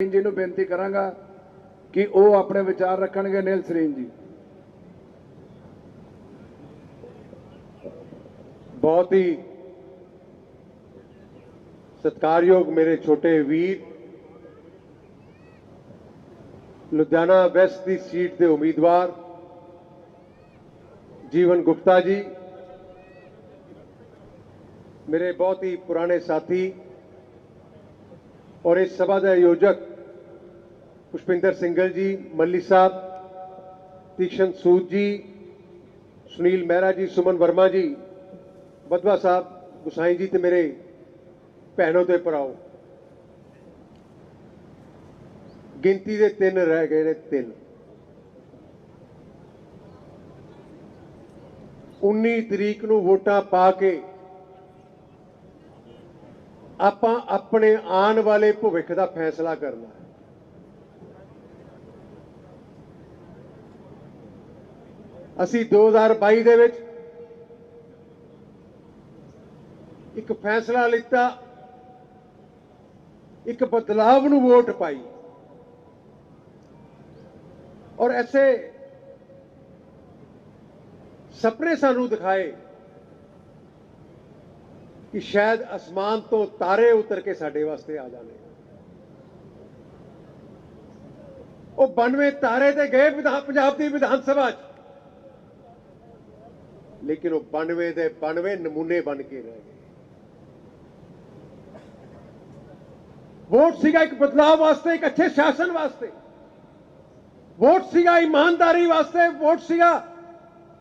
ਸਿੰਘ ਜੀ ਨੂੰ ਬੇਨਤੀ ਕਰਾਂਗਾ ਕਿ ਉਹ ਆਪਣੇ ਵਿਚਾਰ ਰੱਖਣਗੇ ਨੀਲ ਸਰੀਨ ਜੀ। ਬਹੁਤ ਹੀ ਸਤਿਕਾਰਯੋਗ ਮੇਰੇ ਛੋਟੇ ਵੀਰ, ਲੁਧਿਆਣਾ ਵੈਸਟ ਦੀ ਸੀਟ ਦੇ ਉਮੀਦਵਾਰ, ਜੀਵਨ ਗੁਪਤਾ ਜੀ, ਮੇਰੇ ਬਹੁਤ ਹੀ ਪੁਰਾਣੇ ਸਾਥੀ ਔਰ ਇਸ ਸਭਾ ਦੇ ਆਯੋਜਕ ਪੁਸ਼ਪਿੰਦਰ ਸਿੰਘਲ ਜੀ, ਮੱਲੀ ਸਾਹਿਬ ਤੀਕਸ਼ਣ ਸੂਦ ਜੀ, ਸੁਨੀਲ ਮਹਿਰਾ ਜੀ, ਸੁਮਨ ਵਰਮਾ ਜੀ ਬਦਵਾ ਸਾਹਿਬ, ਗੁਸਾਈ ਜੀ ਤੇ ਮੇਰੇ ਭੈਣੋ ਤੇ ਭਰਾਓ। ਗਿਣਤੀ ਦੇ ਤਿੰਨ ਰਹਿ ਗਏ ਨੇ ਤਿੰਨ। 19 ਤਰੀਕ ਨੂੰ ਵੋਟਾਂ ਪਾ ਕੇ ਆਪਾਂ ਆਪਣੇ ਆਉਣ ਵਾਲੇ ਭਵਿੱਖ ਦਾ ਫੈਸਲਾ ਕਰਨਾ ਹੈ। ਅਸੀਂ 2022 ਦੇ ਵਿੱਚ ਇੱਕ ਫੈਸਲਾ ਲਿੱਤਾ, ਇੱਕ ਬਦਲਾਵ ਨੂੰ ਵੋਟ ਪਾਈ। ਔਰ ਐਸੇ ਸੁਪਨੇ ਸਾਨੂੰ ਦਿਖਾਏ ਕਿ ਸ਼ਾਇਦ ਅਸਮਾਨ ਤੋਂ ਤਾਰੇ ਉਤਰ ਕੇ ਸਾਡੇ ਵਾਸਤੇ ਆ ਜਾਣੇ। ਉਹ 92 ਤਾਰੇ ਤੇ ਗਏ ਵਿਧਾਨ ਪੰਜਾਬ ਦੀ ਵਿਧਾਨ ਸਭਾ 'ਚ। ਲੇਕਿਨ ਉਹ 92 ਦੇ 92 ਨਮੂਨੇ ਬਣ ਕੇ ਰਹਿ ਗਏ। ਵੋਟ ਸੀਗਾ ਇੱਕ ਬਦਲਾਅ ਵਾਸਤੇ, ਇੱਕ ਅੱਛੇ ਸ਼ਾਸਨ ਵਾਸਤੇ। ਵੋਟ ਸੀਗਾ ਇਮਾਨਦਾਰੀ ਵਾਸਤੇ, ਵੋਟ ਸੀਗਾ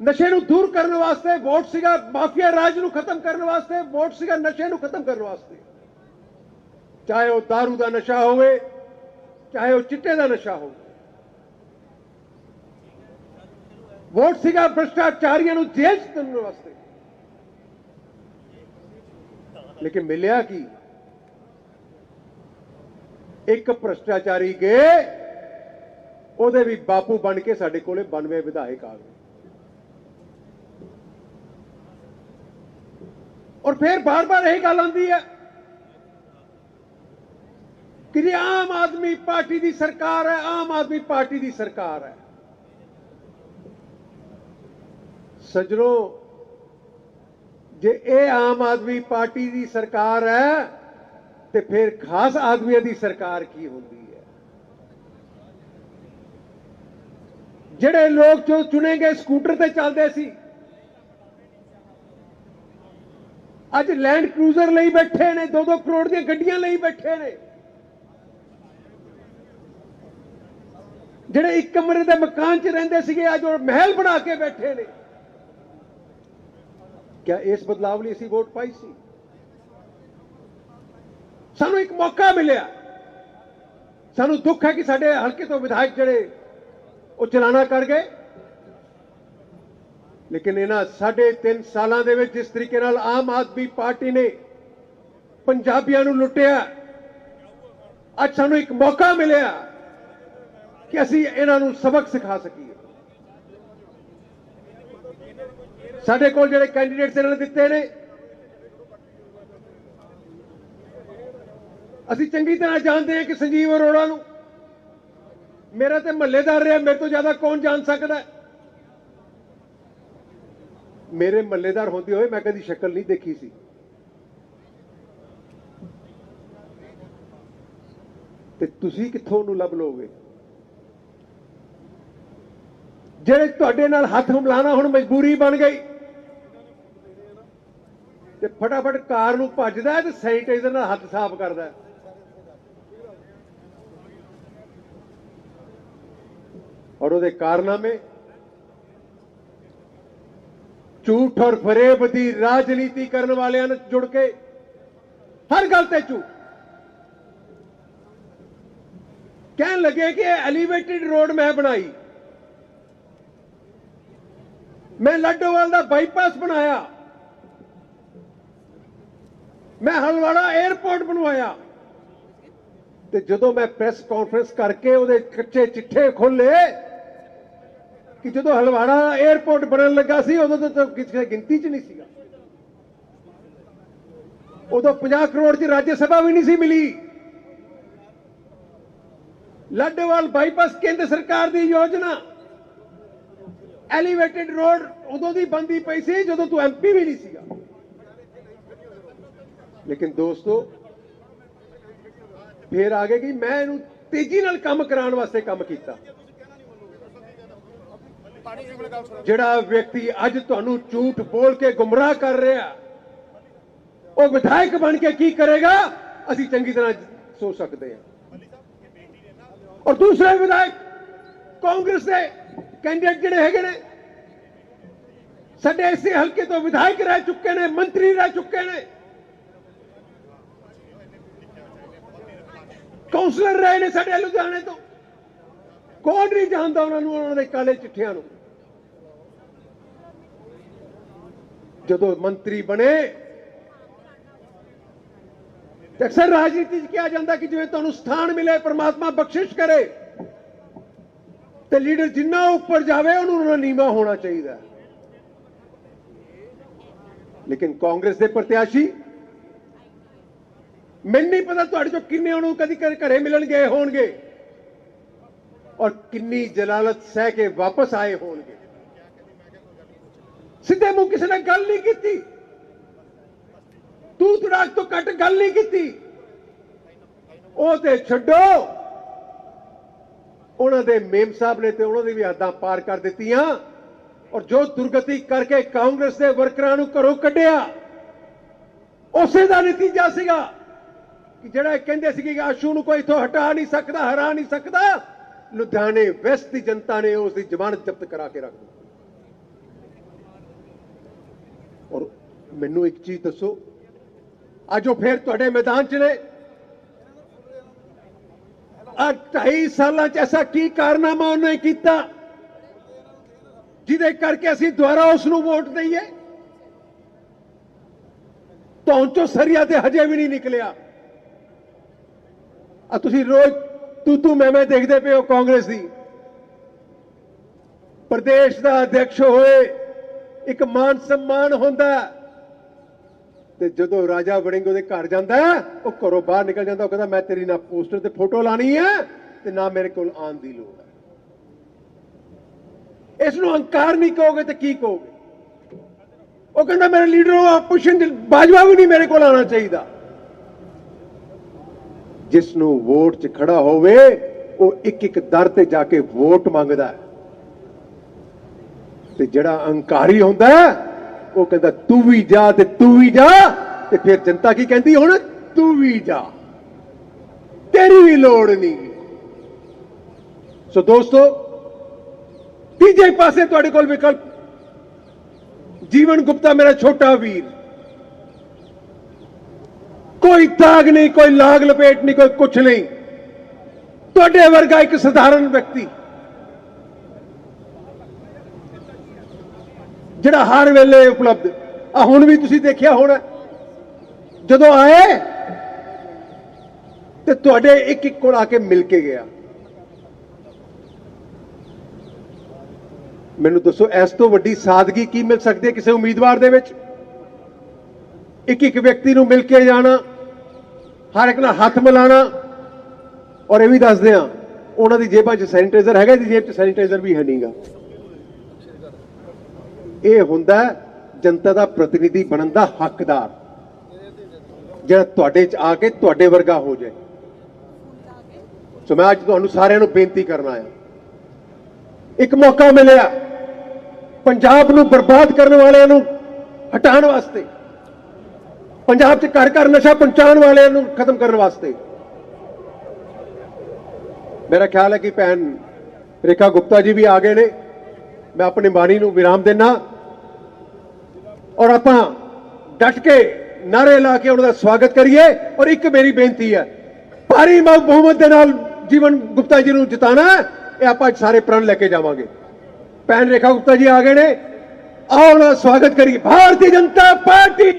ਨਸ਼ੇ ਨੂੰ ਦੂਰ ਕਰਨ ਵਾਸਤੇ, ਵੋਟ ਸੀਗਾ ਮਾਫੀਆ ਰਾਜ ਨੂੰ ਖਤਮ ਕਰਨ ਵਾਸਤੇ, ਵੋਟ ਸੀਗਾ ਨਸ਼ੇ ਨੂੰ ਖਤਮ ਕਰਨ ਵਾਸਤੇ। ਚਾਹੇ ਉਹ दारू ਦਾ ਨਸ਼ਾ ਹੋਵੇ, ਚਾਹੇ ਉਹ ਚਿੱਟੇ ਦਾ ਨਸ਼ਾ ਹੋਵੇ। ਵੋਟ ਸੀਗਾ ਭ੍ਰਿਸ਼ਟਾਚਾਰੀਆਂ ਨੂੰ ਜੇਲ੍ਹ 'ਚ ਕਰਨ ਵਾਸਤੇ। ਲੇਕਿਨ ਮਿਲਿਆ ਕੀ? ਇੱਕ ਭ੍ਰਿਸ਼ਟਾਚਾਰੀ ਗਏ ਉਹਦੇ ਵੀ ਬਾਪੂ ਬਣ ਕੇ ਸਾਡੇ ਕੋਲੇ 92 ਵਿਧਾਇਕ ਆ ਗਏ। ਔਰ ਫਿਰ ਬਾਰ-ਬਾਰ ਇਹ ਗੱਲ ਆਉਂਦੀ ਹੈ ਕਿ ਜੇ ਆਮ ਆਦਮੀ ਪਾਰਟੀ ਦੀ ਸਰਕਾਰ ਹੈ, ਆਮ ਆਦਮੀ ਪਾਰਟੀ ਦੀ ਸਰਕਾਰ ਹੈ। ਸੱਜਣੋ, ਜੇ ਇਹ ਆਮ ਆਦਮੀ ਪਾਰਟੀ ਦੀ ਸਰਕਾਰ ਹੈ, ਤੇ ਫਿਰ ਖਾਸ ਆਦਮੀਆਂ ਦੀ ਸਰਕਾਰ ਕੀ ਹੁੰਦੀ ਹੈ? ਜਿਹੜੇ ਲੋਕ ਜੋ ਚੁਣੇ ਗਏ ਸਕੂਟਰ ਤੇ ਚੱਲਦੇ ਸੀ। ਅੱਜ ਲੈਂਡ ਕਰੂਜ਼ਰ ਲਈ ਬੈਠੇ ਨੇ 2-2 ਕਰੋੜ ਦੀਆਂ ਗੱਡੀਆਂ ਲਈ ਬੈਠੇ ਨੇ। ਜਿਹੜੇ ਇੱਕ ਕਮਰੇ ਦੇ ਮਕਾਨ 'ਚ ਰਹਿੰਦੇ ਸੀਗੇ, ਅੱਜ ਉਹ ਮਹਿਲ ਬਣਾ ਕੇ ਬੈਠੇ ਨੇ। ਕਿਆ ਇਸ ਬਦਲਾਵ ਲਈ ਅਸੀਂ ਵੋਟ ਪਾਈ ਸੀ ਸਾਨੂੰ ਇੱਕ ਮੌਕਾ ਮਿਲਿਆ ਸਾਨੂੰ ਦੁੱਖ ਹੈ ਕਿ ਸਾਡੇ ਹਲਕੇ ਤੋਂ ਵਿਧਾਇਕ ਜਿਹੜੇ ਉਹ ਚਲਾਣਾ ਕਰ ਗਏ ਲੇਕਿਨ ਇਹਨਾਂ ਸਾਢੇ 3 ਸਾਲਾਂ ਦੇ ਵਿੱਚ ਜਿਸ ਤਰੀਕੇ ਨਾਲ ਆਮ ਆਦਮੀ ਪਾਰਟੀ ਨੇ ਪੰਜਾਬੀਆਂ ਨੂੰ ਲੁੱਟਿਆ ਅੱਜ ਸਾਨੂੰ ਇੱਕ ਮੌਕਾ ਮਿਲਿਆ ਕਿ ਅਸੀਂ ਇਹਨਾਂ ਨੂੰ ਸਬਕ ਸਿਖਾ ਸਕੀਏ ਸਾਡੇ ਕੋਲ ਜਿਹੜੇ ਕੈਂਡੀਡੇਟਸ ਇਹਨਾਂ ਨੇ ਦਿੱਤੇ ਨੇ, ਅਸੀਂ ਚੰਗੀ ਤਰ੍ਹਾਂ ਜਾਣਦੇ ਹਾਂ ਕਿ ਸੰਜੀਵ ਅਰੋੜਾ ਨੂੰ ਮੇਰਾ ਤੇ ਮਹੱਲੇਦਾਰ ਰਿਹਾ, ਮੇਰੇ ਤੋਂ ਜ਼ਿਆਦਾ ਕੌਣ ਜਾਣ ਸਕਦਾ? ਮੇਰੇ ਮਹੱਲੇਦਾਰ ਹੁੰਦੇ ਹੋਏ ਮੈਂ ਕਦੀ ਸ਼ਕਲ ਨਹੀਂ ਦੇਖੀ ਸੀ। ਤੇ ਤੁਸੀਂ ਕਿੱਥੋਂ ਨੂੰ ਲੱਭ ਲੋਗੇ ਜਿਹੜੇ ਤੁਹਾਡੇ ਨਾਲ ਹੱਥ ਮਿਲਾਣਾ ਹੁਣ ਮਜਬੂਰੀ ਬਣ ਗਈ। ਫਟਾਫਟ ਕਾਰ ਨੂੰ ਭੱਜਦਾ ਤੇ ਸੈਨੀਟਾਈਜ਼ਰ ਨਾਲ ਹੱਥ ਸਾਫ਼ ਕਰਦਾ ਔਰ ਉਹਦੇ ਕਾਰਨਾਮੇ, ਝੂਠ ਔਰ ਫਰੇਬ ਦੀ ਰਾਜਨੀਤੀ ਕਰਨ ਵਾਲਿਆਂ ਨਾਲ ਜੁੜ ਕੇ, ਹਰ ਗੱਲ ਤੇ ਝੂਠ। ਕਹਿਣ ਲੱਗੇ ਕਿ ਐਲੀਵੇਟਿਡ ਰੋਡ ਮੈਂ ਬਣਾਈ। ਮੈਂ ਲੱਡੋਵਾਲ ਦਾ ਬਾਈਪਾਸ ਬਣਾਇਆ। ਮੈਂ ਹਲਵਾੜਾ 에ਅਰਪੋਰਟ ਬਣਵਾਇਆ। ਤੇ ਜਦੋਂ ਮੈਂ ਪ੍ਰੈਸ ਕਾਨਫਰੰਸ ਕਰਕੇ ਉਹਦੇ ਕੱਚੇ ਚਿੱਠੇ ਖੋਲੇ ਕਿ ਜਦੋਂ ਹਲਵਾੜਾ 에ਅਰਪੋਰਟ ਬਣਨ ਲੱਗਾ ਸੀ, ਉਦੋਂ ਤਾਂ ਕਿਸੇ ਗਿਣਤੀ 'ਚ ਨਹੀਂ ਸੀਗਾ। ਉਦੋਂ 50 ਕਰੋੜ 'ਚ ਰਾਜ ਸਭਾ ਵੀ ਨਹੀਂ ਸੀ ਮਿਲੀ। ਲੱਡੇਵਾਲ ਬਾਈਪਾਸ ਕੇਂਦਰ ਸਰਕਾਰ ਦੀ ਯੋਜਨਾ, ਐਲੀਵੇਟਡ ਰੋਡ ਉਦੋਂ ਦੀ ਬੰਦੀ ਪਈ ਸੀ, ਜਦੋਂ ਤੂੰ ਐਮਪੀ ਵੀ ਨਹੀਂ ਸੀਗਾ। ਲੇਕਿਨ ਦੋਸਤੋ, ਫੇਰ ਆ ਗਏ ਕਿ ਮੈਂ ਇਹਨੂੰ ਤੇਜ਼ੀ ਨਾਲ ਕੰਮ ਕਰਾਉਣ ਵਾਸਤੇ ਕੰਮ ਕੀਤਾ। ਜਿਹੜਾ ਵਿਅਕਤੀ ਅੱਜ ਤੁਹਾਨੂੰ ਝੂਠ ਬੋਲ ਕੇ ਗੁੰਮਰਾਹ ਕਰ ਰਿਹਾ, ਉਹ ਵਿਧਾਇਕ ਬਣ ਕੇ ਕੀ ਕਰੇਗਾ? ਅਸੀਂ ਚੰਗੀ ਤਰ੍ਹਾਂ ਸੋਚ ਸਕਦੇ ਹਾਂ। ਔਰ ਦੂਸਰੇ ਵਿਧਾਇਕ, ਕਾਂਗਰਸ ਦੇ ਕੈਂਡੀਡੇਟ ਜਿਹੜੇ ਹੈਗੇ ਨੇ, ਸਾਡੇ ਇਸੇ ਹਲਕੇ ਤੋਂ ਵਿਧਾਇਕ ਰਹਿ ਚੁੱਕੇ ਨੇ, ਮੰਤਰੀ ਰਹਿ ਚੁੱਕੇ ਨੇ। ਕਾਉਂਸਲਰ ਰਹੇ ਨੇ ਸਾਡੇ ਲੁਧਿਆਣੇ ਤੋਂ। ਕੌਣ ਨਹੀਂ ਜਾਣਦਾ ਉਹਨਾਂ ਨੂੰ, ਉਹਨਾਂ ਦੇ ਕਾਲੇ ਚਿੱਠਿਆਂ ਨੂੰ? ਜਦੋਂ ਮੰਤਰੀ ਬਣੇ, ਤੇ ਅਕਸਰ ਰਾਜਨੀਤੀ 'ਚ ਕਿਹਾ ਜਾਂਦਾ ਕਿ ਜਿਵੇਂ ਤੁਹਾਨੂੰ ਸਥਾਨ ਮਿਲੇ, ਪ੍ਰਮਾਤਮਾ ਬਖਸ਼ਿਸ਼ ਕਰੇ, ਤੇ ਲੀਡਰ ਜਿੰਨਾ ਉੱਪਰ ਜਾਵੇ, ਉਹਨੂੰ ਉਹਨਾਂ ਨੀਵਾ ਹੋਣਾ ਚਾਹੀਦਾ। ਲੇਕਿਨ ਕਾਂਗਰਸ ਦੇ ਪ੍ਰਤਿਆਸ਼ੀ ਮੈਨੂੰ ਨਹੀਂ ਪਤਾ ਤੁਹਾਡੇ ਚੋਂ ਕਿੰਨੇ ਉਹਨੂੰ ਕਦੀ ਕਦੇ ਘਰੇ ਮਿਲਣ ਗਏ ਹੋਣਗੇ। ਔਰ ਕਿੰਨੀ ਜਲਾਲਤ ਸਹਿ ਕੇ ਵਾਪਸ ਆਏ ਹੋਣਗੇ। ਸਿੱਧੇ ਮੂੰਹ ਕਿਸੇ ਨੇ ਗੱਲ ਨਹੀਂ ਕੀਤੀ। ਤੂੰ ਤੜਾਕ ਤੋਂ ਕੱਟ ਗੱਲ ਨਹੀਂ ਕੀਤੀ। ਉਹ ਤੇ ਛੱਡੋ। ਉਹਨਾਂ ਦੇ ਮੇਮ ਸਾਹਿਬ ਨੇ ਤੇ ਉਹਨਾਂ ਦੀ ਵੀ ਹੱਦਾਂ ਪਾਰ ਕਰ ਦਿੱਤੀਆਂ। ਔਰ ਜੋ ਦੁਰਗਤੀ ਕਰਕੇ ਕਾਂਗਰਸ ਦੇ ਵਰਕਰਾਂ ਨੂੰ ਘਰੋਂ ਕੱਢਿਆ, ਉਸੇ ਦਾ ਨਤੀਜਾ ਸੀਗਾ। ਕਿ ਜਿਹੜਾ ਇਹ ਕਹਿੰਦੇ ਸੀ ਕਿ ਆਸ਼ੂ ਨੂੰ ਕੋਈ ਇਥੋਂ ਹਟਾ ਨਹੀਂ ਸਕਦਾ, ਹਰਾ ਨਹੀਂ ਸਕਦਾ, ਲੁਧਿਆਣੇ ਵੈਸਟ ਦੀ ਜਨਤਾ ਨੇ ਉਸ ਦੀ ਜ਼ਮਾਨਤ ਜ਼ਬਤ ਕਰਾ ਕੇ ਰੱਖ ਦਿੱਤੀ। ਔਰ ਮੈਨੂੰ ਇੱਕ ਚੀਜ਼ ਦੱਸੋ, ਅੱਜ ਉਹ ਫੇਰ ਤੁਹਾਡੇ ਮੈਦਾਨ 'ਚ ਨੇ। ਆ ਢਾਈ ਸਾਲਾਂ 'ਚ ਐਸਾ ਕੀ ਕਾਰਨਾਮਾ ਉਹਨੇ ਕੀਤਾ, ਜਿਹਦੇ ਕਰਕੇ ਅਸੀਂ ਦੁਬਾਰਾ ਉਸ ਨੂੰ ਵੋਟ ਦਈਏ? ਧੌਣ ਚੋਂ ਸਰੀਆ ਤੇ ਹਜੇ ਵੀ ਨਹੀਂ ਨਿਕਲਿਆ। ਆ ਤੁਸੀਂ ਰੋਜ਼ ਤੂੰ ਤੂੰ ਮੈਂ ਮੈਂ ਦੇਖਦੇ ਪਏ ਹੋ ਕਾਂਗਰਸ ਦੀ। ਪ੍ਰਦੇਸ਼ ਦਾ ਅਧਿਕਸ਼ ਹੋਏ, ਇੱਕ ਮਾਨ ਸਨਮਾਨ ਹੁੰਦਾ ਤੇ ਜਦੋਂ ਰਾਜਾ ਵੜਿੰਗ ਉਹਦੇ ਘਰ ਜਾਂਦਾ ਉਹ ਘਰੋਂ ਬਾਹਰ ਨਿਕਲ ਜਾਂਦਾ, ਉਹ ਕਹਿੰਦਾ, ਮੈਂ ਤੇਰੀ ਨਾ ਪੋਸਟਰ ਤੇ ਫੋਟੋ ਲਾਣੀ ਹੈ ਤੇ ਨਾ ਮੇਰੇ ਕੋਲ ਆਉਣ ਦੀ ਲੋੜ ਹੈ। ਇਸ ਨੂੰ ਹੰਕਾਰ ਨਹੀਂ ਕਹੋਗੇ ਤੇ ਕੀ ਕਹੋਗੇ? ਉਹ ਕਹਿੰਦਾ, ਮੇਰੇ ਲੀਡਰ, ਉਹ ਆਪੋਜੀਸ਼ਨ ਬਾਜਵਾ ਵੀ ਨਹੀਂ ਮੇਰੇ ਕੋਲ ਆਉਣਾ ਚਾਹੀਦਾ। ਜਿਸ ਨੂੰ ਵੋਟ 'ਚ ਖੜਾ ਹੋਵੇ, ਉਹ ਇੱਕ ਇੱਕ ਦਰ ਤੇ ਜਾ ਕੇ ਵੋਟ ਮੰਗਦਾ ਤੇ ਜਿਹੜਾ ਅਹੰਕਾਰੀ ਹੁੰਦਾ ਉਹ ਕਹਿੰਦਾ, ਤੂੰ ਵੀ ਜਾ ਤੇ ਤੂੰ ਵੀ ਜਾ। ਤੇ ਫਿਰ ਜਨਤਾ ਕੀ ਕਹਿੰਦੀ ਹੁਣ? ਤੂੰ ਵੀ ਜਾ। ਤੇਰੀ ਵੀ ਲੋੜ ਨਹੀਂ। ਸੋ ਦੋਸਤੋ, ਤੀਜੇ ਪਾਸੇ ਤੁਹਾਡੇ ਕੋਲ ਵਿਕਲਪ। ਜੀਵਨ ਗੁਪਤਾ, ਮੇਰਾ ਛੋਟਾ ਵੀਰ। ਕੋਈ ਦਾਗ ਨਹੀਂ, ਕੋਈ ਲਾਗ ਲਪੇਟ ਨਹੀਂ, ਕੋਈ ਕੁਛ ਨਹੀਂ। ਤੁਹਾਡੇ ਵਰਗਾ ਇੱਕ ਸਧਾਰਨ ਵਿਅਕਤੀ ਜਿਹੜਾ ਹਰ ਵੇਲੇ ਉਪਲਬਧ ਆ ਹੁਣ ਵੀ ਤੁਸੀਂ ਦੇਖਿਆ ਹੋਣਾ ਜਦੋਂ ਆਏ ਤੇ ਤੁਹਾਡੇ ਇੱਕ ਇੱਕ ਕੋਲ ਆ ਕੇ ਮਿਲ ਕੇ ਗਿਆ। ਮੈਨੂੰ ਦੱਸੋ, ਇਸ ਤੋਂ ਵੱਡੀ ਸਾਦਗੀ ਕੀ ਮਿਲ ਸਕਦੀ ਹੈ ਕਿਸੇ ਉਮੀਦਵਾਰ ਦੇ ਵਿੱਚ? ਇੱਕ ਇੱਕ ਵਿਅਕਤੀ ਨੂੰ ਮਿਲ ਕੇ ਜਾਣਾ, ਹਰ ਇੱਕ ਨਾਲ ਹੱਥ ਮਿਲਾਣਾ, ਔਰ ਇਹ ਵੀ ਦੱਸਦੇ ਆ ਉਹਨਾਂ ਦੀ ਜੇਬਾਂ 'ਚ ਸੈਨੀਟਾਈਜ਼ਰ ਹੈਗਾ ਦੀ ਜੇਬ 'ਚ ਸੈਨੀਟਾਈਜ਼ਰ ਵੀ ਹੈ ਨਹੀਂਗਾ ਇਹ ਹੁੰਦਾ ਜਨਤਾ ਦਾ ਪ੍ਰਤੀਨਿਧੀ ਬਣਨ ਦਾ ਹੱਕਦਾਰ, ਜਿਹੜਾ ਤੁਹਾਡੇ 'ਚ ਆ ਕੇ ਤੁਹਾਡੇ ਵਰਗਾ ਹੋ ਜਾਏ। ਸੋ ਮੈਂ ਅੱਜ ਤੁਹਾਨੂੰ ਸਾਰਿਆਂ ਨੂੰ ਬੇਨਤੀ ਕਰਨਾ ਆ ਇੱਕ ਮੌਕਾ ਮਿਲਿਆ, ਪੰਜਾਬ ਨੂੰ ਬਰਬਾਦ ਕਰਨ ਵਾਲਿਆਂ ਨੂੰ ਹਟਾਉਣ ਵਾਸਤੇ। ਪੰਜਾਬ 'ਚ ਘਰ ਘਰ ਨਸ਼ਾ ਪਹੁੰਚਾਉਣ ਵਾਲਿਆਂ ਨੂੰ ਖਤਮ ਕਰਨ ਵਾਸਤੇ। ਮੇਰਾ ਖਿਆਲ ਹੈ ਕਿ ਭੈਣ ਰੇਖਾ ਗੁਪਤਾ ਜੀ ਵੀ ਆ ਗਏ ਨੇ। ਮੈਂ ਆਪਣੀ ਬਾਣੀ ਨੂੰ ਵਿਰਾਮ ਦੇਣਾ ਔਰ ਆਪਾਂ ਡਟ ਕੇ ਨਾਰੇ ਲਾ ਕੇ ਉਹਨਾਂ ਦਾ ਸਵਾਗਤ ਕਰੀਏ। ਔਰ ਇੱਕ ਮੇਰੀ ਬੇਨਤੀ ਹੈ, ਭਾਰੀ ਬਹੁਮਤ ਦੇ ਨਾਲ ਜੀਵਨ ਗੁਪਤਾ ਜੀ ਨੂੰ ਜਿਤਾਣਾ ਇਹ ਆਪਾਂ ਸਾਰੇ ਪ੍ਰਣ ਲੈ ਕੇ ਜਾਵਾਂਗੇ। ਭੈਣ ਰੇਖਾ ਗੁਪਤਾ ਜੀ ਆ ਗਏ ਨੇ। ਆਓ ਉਹਨਾਂ ਦਾ ਸਵਾਗਤ ਕਰੀਏ। ਭਾਰਤੀ ਜਨਤਾ ਪਾਰਟੀ।